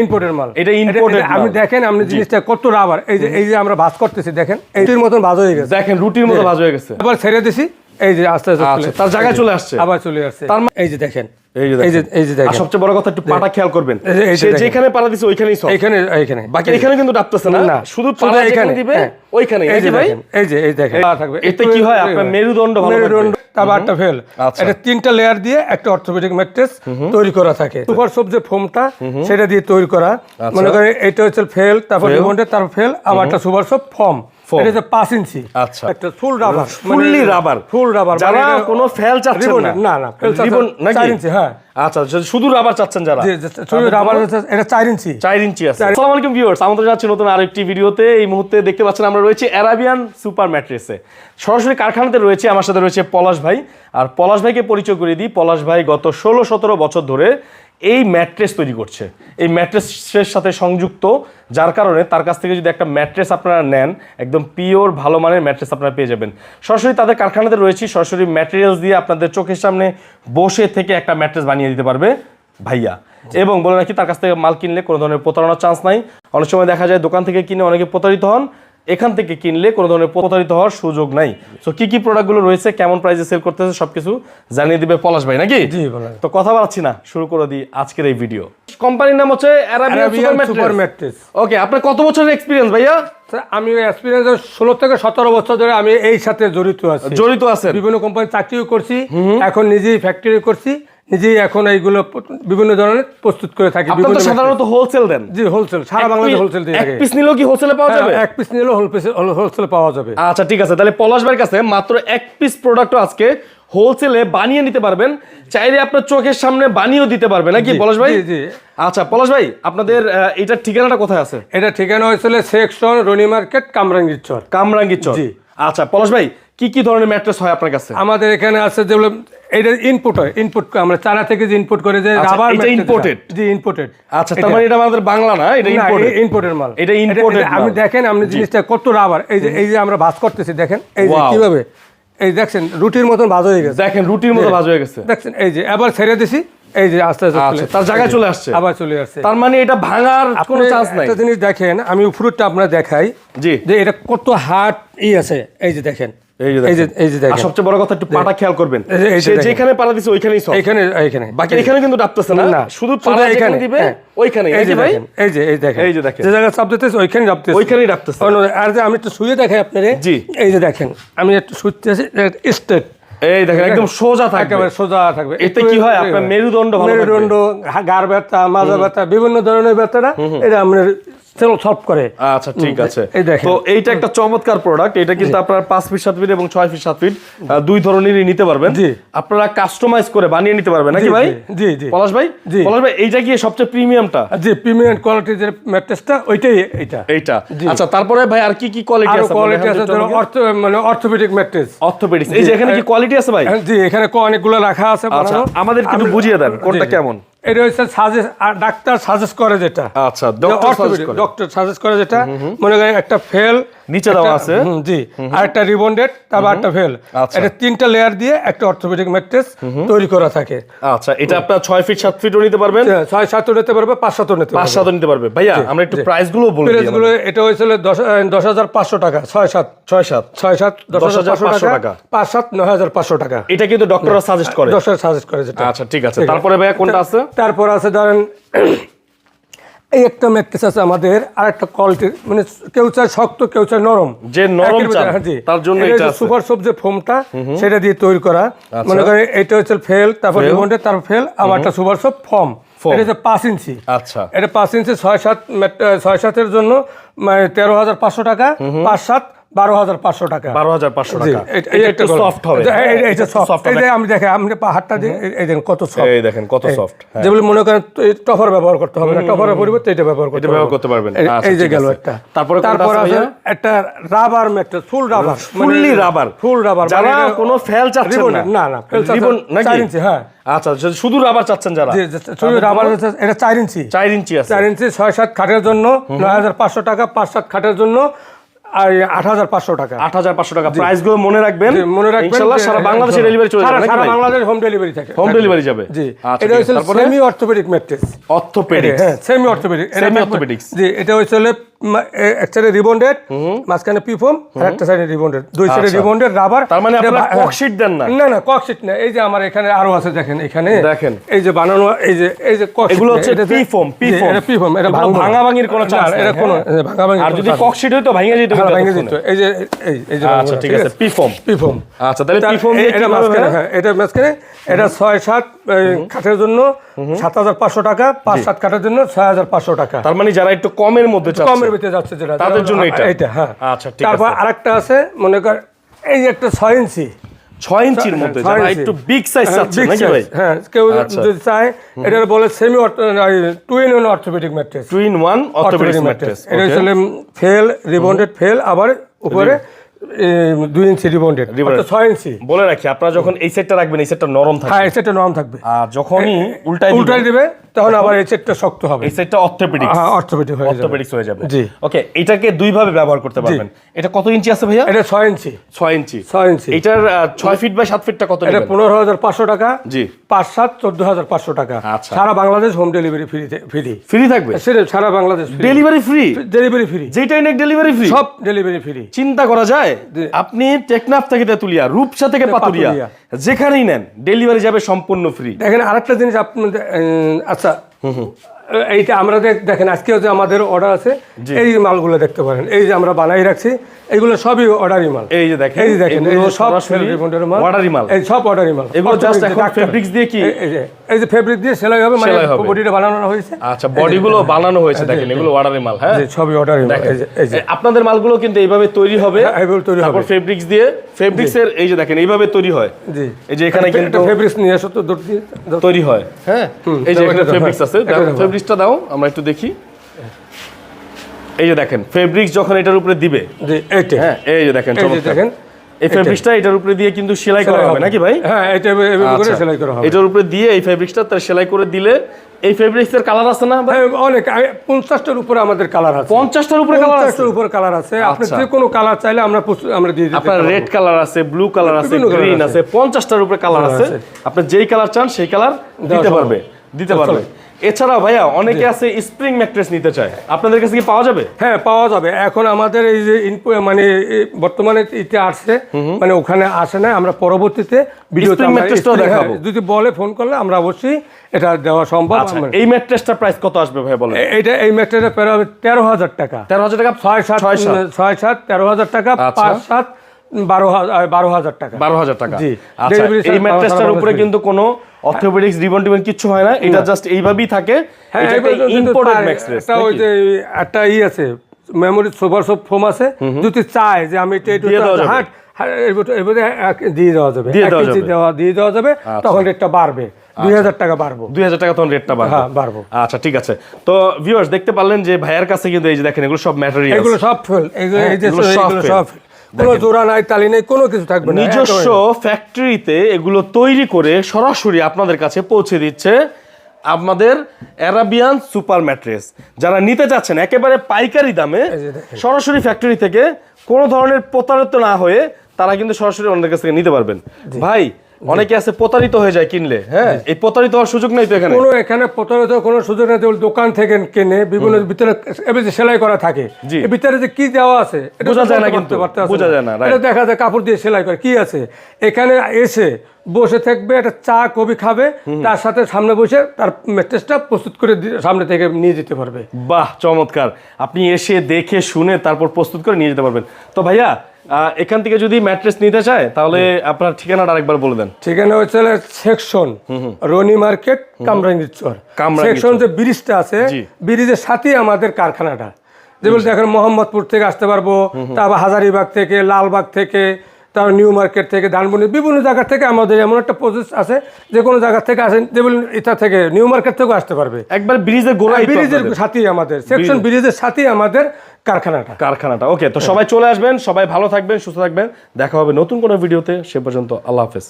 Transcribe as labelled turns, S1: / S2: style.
S1: ইম্পোর্টের মাল।
S2: এটা imported
S1: আপনি দেখেন আপনি জিনিসটা কত রাবার এই যে এই যে আমরা ভাজ করতেছি দেখেন এইটির মতন ভাজ হয়ে গেছে।
S2: দেখেন রুটির মতো ভাজ হয়ে গেছে।
S1: আবার ছেড়ে দিছি। এই যে আস্তে আস্তে
S2: আচ্ছা, তার জায়গায় চলে আসছে।
S1: আবার চলে আসছে
S2: তার
S1: এই যে দেখেন
S2: এই যে
S1: এই যে
S2: দেখেন।
S1: এই যে
S2: আর
S1: দেখেন
S2: সবচেয়ে বড় কথা একটু পাটা খেয়াল করবেন
S1: এই যে- এই যে
S2: সে যেখানে পাড়া দিছে ওইখানেই সব
S1: এইখানে এইখানে
S2: বাকি এখানে কিন্তু ডাবতেছে না
S1: না
S2: শুধু
S1: শুধু
S2: পাড়া
S1: এখানে,
S2: দিবে
S1: হ্যাঁ।
S2: ওইখানে
S1: এই যে
S2: ভাই
S1: এই যে এই দেখেন থাকবে
S2: এতে কি হয় আপনার মেরুদণ্ড ভালো
S1: মেরুদণ্ড তারপর একটা ফেল
S2: আচ্ছা।
S1: এটা তিনটা লেয়ার দিয়ে একটা অর্থোপেডিক ম্যাট্রেস তৈরি করা থাকে সুপার সব যে ফোমটা সেটা দিয়ে তৈরি করা
S2: আচ্ছা।
S1: মনে করেন এটা হচ্ছে ফেল তারপর তারপর ফেল আবার একটা সুপার সব ফর্ম। এটা হচ্ছে পাঁচ ইঞ্চি।
S2: আচ্ছা।
S1: একটা full rubber
S2: fully rubber
S1: full rubber
S2: যারা কোনো ফেল চাচ্ছেন না।
S1: না। না ফেল
S2: রিবন নাকি?
S1: চার ইঞ্চি হ্যাঁ।
S2: আচ্ছা শুধু রাবার চাচ্ছেন যারা?
S1: যে যে- শুধু রাবার এটা চার ইঞ্চি।
S2: চার ইঞ্চি আছে। আসসালামু আলাইকুম ভিউয়ার্স আমাদের যাচ্ছে নতুন আরেকটি ভিডিওতে। এই মুহূর্তে দেখতে পাচ্ছেন আমরা রয়েছে অ্যারাবিয়ান সুপার ম্যাট্রেসে সরাসরি কারখানাতে রয়েছে আমার সাথে রয়েছে পলাশ ভাই। আর পলাশ ভাইকে পরিচয় করে দিই। পলাশ ভাই গত ষোলো সতেরো বছর ধরে এই ম্যাট্রেস তৈরি করছে। এই ম্যাট্রেসের সাথে সংযুক্ত, যার কারণে তার কাছ থেকে যদি একটা ম্যাট্রেস আপনারা নেন, একদম পিওর ভালো মানের ম্যাট্রেস আপনারা পেয়ে যাবেন। সরাসরি তাদের কারখানাতে রয়েছি, সরাসরি ম্যাটেরিয়ালস দিয়ে আপনাদের চোখের সামনে বসে থেকে একটা ম্যাট্রেস বানিয়ে দিতে পারবে ভাইয়া। এবং বলে রাখি, তার কাছ থেকে মাল কিনলে কোনো ধরনের প্রতারণার চান্স নাই। অনেক সময় দেখা যায় দোকান থেকে কিনে অনেকে প্রতারিত হন এখান থেকে কিনলে কোনো ধরনের প্রতারিত হওয়ার সুযোগ নাই। তো কি কি প্রোডাক্টগুলো রয়েছে কেমন প্রাইসে সেল করতেছে সবকিছু জানিয়ে দিবে পলাশ ভাই নাকি? তো কথা বাড়াচ্ছি না শুরু করে দিই আজকের এই ভিডিও কোম্পানির নাম হচ্ছে সুপার ম্যাট্রেস ওকে আপনার কত বছরের এক্সপিরিয়েন্স ভাইয়া?
S1: আমি এক্সপিরিয়েন্স ষোলো থেকে সতেরো বছর ধরে আমি এই সাথে জড়িত আছি।
S2: জড়িত আছেন।
S1: বিভিন্ন কোম্পানি চাকরিও করছি এখন নিজেই ফ্যাক্টরি করছি। নিজেই এখন এইগুলো বিভিন্ন ধরনের প্রস্তুত করে থাকি বিভিন্ন
S2: সাধারণত হোলসেল দেন।
S1: জি হোলসেল সারা বাংলাদেশে হোলসেল দিয়ে
S2: এক
S1: থাকে।
S2: পিস নিলেও কি হোলসেলে পাওয়া যাবে?
S1: হ্যাঁ, এক পিস নিলেও হোলসেল পাওয়া যাবে।
S2: আচ্ছা ঠিক আছে তাহলে পলাশ ভাইয়ের কাছে মাত্র এক পিস প্রোডাক্টও আজকে হোলসেলে বানিয়ে নিতে পারবেন। চাইলে আপনার চোখের সামনে বানিয়েও দিতে পারবেন নাকি পলাশ ভাই
S1: জি, জি।
S2: আচ্ছা পলাশ ভাই আপনাদের এটার ঠিকানাটা কোথায় আছে?
S1: এটা ঠিকানা হয়েছিল section Roni market Kamrangirchar
S2: Kamrangirchar
S1: জি।
S2: আচ্ছা পলাশ ভাই কি কি ধরনের ম্যাট্রেস হয় আপনার কাছে?
S1: আমাদের এখানে আছে যেগুলো এটা ইনপুট হয় ইনপুট আমরা চায়না থেকে যে ইনপুট করে যে
S2: আচ্ছা,
S1: রাবার
S2: এটা imported?
S1: জি ইম্পোর্টেড
S2: আচ্ছা তার মানে এটা আমাদের বাংলা না এটা ইম্পোর্টেড
S1: ইম্পোর্টের মাল।
S2: এটা
S1: এটা- আপনি দেখেন আপনি জিনিসটা কত রাবার এই যে এই যে আমরা ভাজ করতেছি দেখেন এই যে কীভাবে এই দেখছেন রুটির মতন ভাজ হয়ে গেছে।
S2: দেখেন রুটির মতো ভাজ হয়ে গেছে।
S1: দেখছেন এই যে আবার ছেড়ে দিছি এই যে আস্তে আস্তে
S2: আচ্ছা
S1: চলে-
S2: তার জায়গায় চলে আসছে।
S1: আবার চলে আসছে।
S2: তার মানে এটা ভাঙার কোনো চান্স নাই।
S1: একটা জিনিস দেখেন আমি উপরটা আপনার দেখাই
S2: জি।
S1: যে এটা কত হার্ড ই আছে এই যে দেখেন।
S2: এই যে
S1: এই যে
S2: দেখেন।
S1: এই যে
S2: আর
S1: দেখেন
S2: সবচেয়ে বড় কথা একটু পাটা খেয়াল করবেন। সে যেখানে পাড়া দিছে ওইখানেই সব
S1: এইখানে এইখানে
S2: বাকি এখানে কিন্তু ডাবতেছে না। শুধু দিবে
S1: হ্যাঁ।
S2: ওইখানে
S1: এই যে
S2: ভাই
S1: এই যে এই দেখেন।
S2: এই যে দেখেন।
S1: যে জায়গায় চাপ দিতেছে ওইখানে চাপতেছে
S2: ওইখানেই ডাবতেছে
S1: আর যে আমি একটু শুয়ে দেখাই আপনারে।
S2: জি।
S1: এই যে দেখেন আমি একটু স্ট্রেট
S2: এই দেখেন একদম সোজা থাকবে।
S1: একেবারে সোজা থাকবে।
S2: এতে কি হয়? আপনার মেরুদণ্ড
S1: গাড় ব্যথা মাজা ব্যথা বিভিন্ন ধরনের ব্যথাটা এটা আপনার সলভ করে।
S2: আচ্ছা ঠিক আছে। তো এইটা একটা চমৎকার প্রোডাক্ট এটা কিন্তু আপনার পাঁচ ফিট সাত ফিট এবং ছয় ফিট সাত ফিট দুই ধরনেরই নিতে পারবেন। আপনারা কাস্টমাইজ করে বানিয়ে নিতে পারবেন নাকি ভাই?
S1: জি, জি।
S2: পলাশ ভাই?
S1: জি।
S2: পলাশ ভাই এইটা কি সবচেয়ে প্রিমিয়ামটা
S1: যে প্রিমিয়াম কোয়ালিটির যে ম্যাট্রেসটা ওইটাই এটা
S2: এইটা। আচ্ছা তারপরে ভাই আর কি কি কোয়ালিটি আছে
S1: কোয়ালিটি আছে ধরো অর্থ মানে অর্থোপেডিক ম্যাট্রেস
S2: অর্থোপেডিক্স এই যে এখানে কি কোয়ালিটি আছে ভাই?
S1: জি এখানে কো- অনেকগুলো রাখা আছে
S2: আচ্ছা আমাদের
S1: আমি-
S2: বুঝিয়ে দেন কোনটা
S1: জি, জি।
S2: কেমন?
S1: এটা হচ্ছে সাজেস্ট ডাক্তার সাজেস্ট করে যেটা।
S2: আচ্ছা ডক্টর সাজেস্ট করে।
S1: যেটা। মনে করেন একটা ফেল
S2: নিচে দেওয়া আছে।
S1: জি। আর একটা রিবন্ডেড তারপর একটা ফেল
S2: আচ্ছা।
S1: এটা তিনটা লেয়ার দিয়ে একটা অর্থোপেডিক ম্যাট্রেস তৈরি করা থাকে।
S2: আচ্ছা এটা আপনার ছয় ফিট সাত ফিটও নিতে পারবেন?
S1: ছয় সাতও নিতে পারবে পাঁচ সাতও নিতে
S2: পাঁচ সাতও নিতে পারবে। ভাইয়া আমরা একটু প্রাইসগুলো বলে
S1: প্রাইসগুলো এটা হয়েছিল দশ দশ হাজার পাঁচশো টাকা ছয় সাত।
S2: ছয় সাত।
S1: ছয় সাত দশ হাজার পাঁচশো
S2: 10,500
S1: টাকা। পাঁচ সাত নয় হাজার পাঁচশো টাকা।
S2: এটা কিন্তু ডক্টররা সাজেস্ট করে।
S1: হাজার সাজেস্ট করে যেটা।
S2: আচ্ছা ঠিক আছে। তারপরে ভাইয়া কোনটা আছে?
S1: তারপর আছে ধরেন এই একটা ম্যাট্রেস আছে আমাদের আর একটা কোয়ালিটির মানে কেউ চায় শক্ত কেউ চায় নরম।
S2: যে নরম
S1: হ্যাঁ।
S2: তার জন্য
S1: এটা। সুপার সব যে ফোমটা সেটা দিয়ে তৈরি করা। মনে করেন এটা হচ্ছে ফেল তারপর। তার তারপর ফেল আবার একটা সুপার সব ফর্ম এটা হচ্ছে পাঁচ ইঞ্চি।
S2: আচ্ছা।
S1: এটা পাঁচ ইঞ্চি ছয় সাত ছয় সাতের জন্য মানে তেরো হাজার পাঁচশো টাকা পাঁচ সাত বারো হাজার পাঁচশো টাকা।
S2: বারো হাজার পাঁচশো টাকা।
S1: এটা-
S2: এটা
S1: এটা
S2: একটু
S1: একটা
S2: সফট হবে।
S1: এটা- এই- এইটা soft।
S2: soft
S1: এই যে আমি দেখে আমি পাহাড়টা এই- এই দেখেন কত সফট
S2: এই দেখেন কত সফট
S1: যেগুলো মনে করেন টফার ব্যবহার করতে হবে না। টফারের পরিবর্তে এটা ব্যবহার করতে
S2: ব্যবহার করতে পারবেন।
S1: এই-
S2: আচ্ছা,
S1: যে গেল একটা।
S2: তারপরে
S1: তারপর
S2: আছে
S1: আছে একটা rubber mattress full rubber
S2: fully rubber
S1: full rubber
S2: যারা কোনো ফেল না।
S1: না। না ইঞ্চি হ্যাঁ।
S2: আচ্ছা শুধু রাবার চাচ্ছেন যারা?
S1: যে যে- শুধু রাবার এটা চার ইঞ্চি
S2: চার ইঞ্চি আছে।
S1: চার ইঞ্চি ছয় সাত খাটের জন্য নয় হাজার পাঁচশো টাকা পাঁচ সাত খাটের জন্য আট হাজার পাঁচশো টাকা।
S2: আট হাজার পাঁচশো টাকা। প্রাইসগুলো মনে রাখবেন।
S1: মনে রাখবেন
S2: ইনশাল্লাহ সারা বাংলাদেশে ডেলিভারি চলে যাবে
S1: সারা বাংলাদেশ হোম ডেলিভারি থাকে।
S2: হোম ডেলিভারি যাবে।
S1: জি
S2: আচ্ছা
S1: এটা হচ্ছে সেমি অর্থোপেডিক ম্যাট্রেস
S2: অর্থোপেডিক্স
S1: হ্যাঁ সেমি অর্থোপেডিক
S2: Semi orthopedics।
S1: জি এটা হচ্ছে এক সাইডে রিবন্ডেড মাঝখানে পিফোম আর একটা সাইডে রিবন্ডেড দুই সাইডে। রিবন্ডেড রাবার
S2: তার মানে আপনারা ককশিট দেন না?
S1: না না ককশিট না। এই যে আমার এখানে আরও আছে দেখেন এখানে।
S2: দেখেন।
S1: এই যে বানানো এই যে এই যে ককশিট
S2: এগুলো হচ্ছে
S1: এটা পিফোম এটা
S2: এগুলো
S1: ভাঙবো
S2: কোনো
S1: না, এটা কোনো
S2: হ্যাঁ? আর যদি ককশিট হইতো ভাঙে যেত
S1: হ্যাঁ, ভেঙে
S2: ততক্ষণে।
S1: এই যে এই যে
S2: আচ্ছা ঠিক আছে
S1: পিফোম
S2: আচ্ছা তাহলে
S1: এটা মাঝখানে এটা মাঝখানে এটা ছয় সাত এই, খাটের জন্য সাত হাজার পাঁচশো টাকা পাঁচ সাত খাটের জন্য ছয় হাজার পাঁচশো টাকা।
S2: তার মানে যারা একটু কমের মধ্যে
S1: কমের ভিতরে যাচ্ছে যেটা
S2: তাদের জন্য এটা?
S1: এটা হ্যাঁ।
S2: আচ্ছা,
S1: তারপর। আরেকটা আছে মনে কর এই যে একটা ছয় ইঞ্চি।
S2: ছয় ইঞ্চির মধ্যে
S1: ছয়
S2: যারা
S1: ইঞ্চি।
S2: একটু বিগ সাইজ চাচ্ছে নাকি ভাই?
S1: হ্যাঁ কেউ। যদি চায় এটা বলে semi two in one orthopedic mattress
S2: two in one orthopedics mattress
S1: এটা হচ্ছে ফেল রিবন্ডেড ফেল আবার উপরে এ, দুই ইঞ্চি রিবন্ডেড ছয় ইঞ্চি।
S2: বলে রাখি আপনারা যখন এই সেটটা রাখবেন এই সেটটা নরম
S1: হ্যাঁ এই সেটটা নরম থাকবে।
S2: আর যখনই উল্টাই
S1: উল্টাই
S2: দিবেন
S1: তখন আবার এই সেটটা শক্ত হবে।
S2: এই সেটটা
S1: হ্যাঁ অর্থোপেডিক হয়ে যাবে।
S2: অর্থোপেডিক্স হয়ে যাবে।
S1: জি।
S2: ওকে এটাকে দুই ভাবে ব্যবহার করতে পারবেন। এটা কত ইঞ্চি আছে ভাইয়া?
S1: এটা ইঞ্চি।
S2: ইঞ্চি।
S1: ইঞ্চি।
S2: এটার ফিট বাই ফিটটা কত
S1: এটা
S2: নেবেন?
S1: পনেরো হাজার পাঁচশো টাকা।
S2: জি।
S1: পাঁচ সাত চোদ্দ হাজার পাঁচশো টাকা।
S2: আচ্ছা।
S1: সারা Bangladesh home delivery free free
S2: free থাকবে?
S1: সারা Bangladesh
S2: delivery free
S1: delivery free
S2: যেটাই নেক ডেলিভারি ফ্রি
S1: সব ডেলিভারি ফ্রি
S2: চিন্তা করা যায়? আপনি টেকনাফ থেকে তেতুলিয়া রূপসা থেকে পাতুরিয়া। যেখানেই নেন ডেলিভারি যাবে সম্পূর্ণ ফ্রি
S1: দেখেন আরেকটা জিনিস আপনাদের আচ্ছা এইটা আমরা দেখেন আজকে যে আমাদের অর্ডার আছে এই মালগুলো দেখতে পারেন। এই যে আমরা বানাই রাখছি এইগুলো সবই অর্ডারই মাল।
S2: এই যে দেখেন
S1: এই যে দেখেন সব
S2: সরাসরি
S1: মাল। এই সব অর্ডারই মাল।
S2: এগুলো এখন
S1: ডাক্তার।
S2: দিয়ে কি?
S1: এই- যে ফেব্রিক দিয়ে সেলাই হবে মানে বডিটা বানানো হয়েছে
S2: আচ্ছা বডিগুলো বানানো হয়েছে দেখেন এগুলো অর্ডারের মাল হ্যাঁ
S1: সবই অর্ডারই মাল এই যে
S2: আপনাদের মালগুলো কিন্তু এইভাবে তৈরি হবে
S1: হ্যাঁ, এইভাবে তৈরি হবে।
S2: ফেব্রিক্স দিয়ে ফেব্রিক্স এর এই যে দেখেন এইভাবে তৈরি হয়
S1: জি
S2: এই যে এখানে কিন্তু
S1: ফেব্রিক্স নিয়ে এসো তো দিয়ে
S2: তৈরি হয় হ্যাঁ এই যে এখানে ফেব্রিক্স
S1: হ্যাঁ,
S2: আছে ফেব্রিক্সটা দাও আমরা একটু দেখি এই যে দেখেন ফেব্রিক্স যখন এটার উপরে দিবে
S1: জি এইটা
S2: হ্যাঁ এই যে দেখেন চমৎকার। এই ফেব্রিক্সটা এটার উপরে দিয়ে কিন্তু সেলাই করা হবে নাকি ভাই?
S1: হ্যাঁ এটা করে
S2: আচ্ছা।
S1: সেলাই করা হবে।
S2: এটার উপরে দিয়ে এই ফেব্রিক্সটা তার সেলাই করে দিলে এই ফেব্রিক্স এর কালার আছে না
S1: হ্যাঁ, অনেক। পঞ্চাশটার উপরে আমাদের কালার আছে।
S2: পঞ্চাশটার উপরে কালার আছে?
S1: উপর কালার আছে। আপনি
S2: আচ্ছা।
S1: যে কোনো কালার চাইলে আমরা আমরা দিয়ে
S2: আপনার রেড কালার আছে ব্লু কালার আছে গ্রিন
S1: আছে।
S2: পঞ্চাশটার উপরে কালার আছে।
S1: আছে।
S2: আপনি যেই কালার চান সেই কালার দিতে পারবে। দিতে পারবে। এছাড়াও ভাইয়া অনেকে আছে স্প্রিং ম্যাট্রেস নিতে চায়। আপনাদের কাছে কি পাওয়া যাবে?
S1: হ্যাঁ পাওয়া যাবে। এখন আমাদের এই যে মানে বর্তমানে এটা আসছে মানে ওখানে আসে না আমরা পরবর্তীতে ভিডিওতে
S2: Spring
S1: আমরা
S2: টাও দেখাবো।
S1: হ্যাঁ, যদি বলে ফোন করলে আমরা অবশ্যই এটা দেওয়া সম্ভব।
S2: আচ্ছা এই ম্যাট্রেসটার প্রাইস কত আসবে ভাই বলেন?
S1: এ- এইটা এই ম্যাট্রেসটা তেরো হাজার টাকা।
S2: তেরো হাজার টাকা
S1: ছয় সাত
S2: ছয় সাত
S1: ছয় সাত তেরো হাজার টাকা
S2: আচ্ছা।
S1: পাঁচ সাত বারো হাজার বারো হাজার টাকা।
S2: বারো হাজার টাকা। আচ্ছা এই ম্যাট্রেসটার উপরে কিন্তু কোনো অর্থোপেডিক্স রিবন টিবন কিচ্ছু হয় না। এটা জাস্ট এইভাবেই থাকে।
S1: হ্যাঁ
S2: এটা
S1: এবার যদি
S2: ইম্পোর্টেড ম্যাট্রেস
S1: একটা ওই যে একটা ই আছে মেমোরি সুপার সব ফোম আছে। যদি চায় যে আমি এটা একটু
S2: দিয়ে দেওয়া যাবে।
S1: হাট হ্যাঁ, এর ভিতরে- এর ভিতরে এক- দিয়ে দেওয়া যাবে।
S2: দিয়ে দেওয়া যাবে।
S1: দেওয়া দিয়ে দেওয়া যাবে। তখন রেটটা বাড়বে। দুই হাজার টাকা বাড়বো।
S2: দুই হাজার টাকা তখন রেটটা বাড়বে।
S1: হ্যাঁ, বাড়বো।
S2: আচ্ছা ঠিক আছে। তো ভিউয়ার্স দেখতে পারলেন যে ভাইয়ার কাছে কিন্তু এই যে দেখেন এগুলো সব ম্যাটেরিয়াল
S1: এগুলো সব ফেল এগুলো এই যে
S2: এগুলো সব।
S1: কোনো জোড়া নাই তালি নেই কোনো কিছু থাকবে না
S2: নিজস্ব ফ্যাক্টরিতে এগুলো তৈরি করে সরাসরি আপনাদের কাছে পৌঁছে দিচ্ছে আমাদের অ্যারাবিয়ান সুপার ম্যাট্রেস যারা নিতে চাচ্ছেন একেবারে পাইকারি দামে সরাসরি ফ্যাক্টরি থেকে কোনো ধরনের প্রতারিত না হয়ে তারা কিন্তু সরাসরি অন্যের কাছ থেকে নিতে পারবেন। ভাই অনেকে আছে প্রতারিত হয়ে যায় কিনলে হ্যাঁ? এই প্রতারিত হওয়ার সুযোগ নেই তো এখানে?
S1: কোনো এখানে প্রতারিত কোনো সুযোগ নেই দোকান থেকে কেনে বিভিন্ন ভিতরে যে সেলাই করা থাকে। ভিতরে যে কি দেওয়া আছে
S2: বোঝা যায় না কিন্তু, বোঝা যায় না,
S1: এটা দেখা যায় কাপড় দিয়ে সেলাই করে কি আছে? এখানে এসে বসে থাকবে একটা চা কবি খাবে তার সাথে সামনে বসে তার ম্যাট্রেসটা প্রস্তুত করে সামনে থেকে নিয়ে যেতে পারবে।
S2: বাহ চমৎকার। আপনি এসে দেখে শুনে তারপর প্রস্তুত করে নিয়ে যেতে পারবেন। তো ভাইয়া এখান থেকে যদি ম্যাট্রেস নিতে চায় তাহলে আপনার ঠিকানাটা আরেকবার বলে দেন।
S1: ঠিকানা হচ্ছে section Roni market Kamrangirchar section যে ব্রিজটা আছে। ব্রিজের সাথেই আমাদের কারখানাটা। যে বলছে এখন মোহাম্মদপুর থেকে আসতে পারব তারপর হাজারিবাগ থেকে লালবাগ থেকে তারপর নিউ মার্কেট থেকে ধানমন্ডি বিভিন্ন জায়গা থেকে আমাদের এমন একটা প্রসেস আছে যে কোনো জায়গা থেকে আসেন যেমন এটা থেকে নিউ মার্কেট থেকেও আসতে পারবে।
S2: একবার ব্রিজের গোড়া তো
S1: ব্রিজের সাথেই আমাদের সেকশন ব্রিজের সাথেই আমাদের কারখানাটা।
S2: কারখানাটা ওকে তো সবাই চলে আসবেন সবাই ভালো থাকবেন সুস্থ থাকবেন দেখা হবে নতুন কোনো ভিডিওতে সে পর্যন্ত আল্লাহ হাফেজ।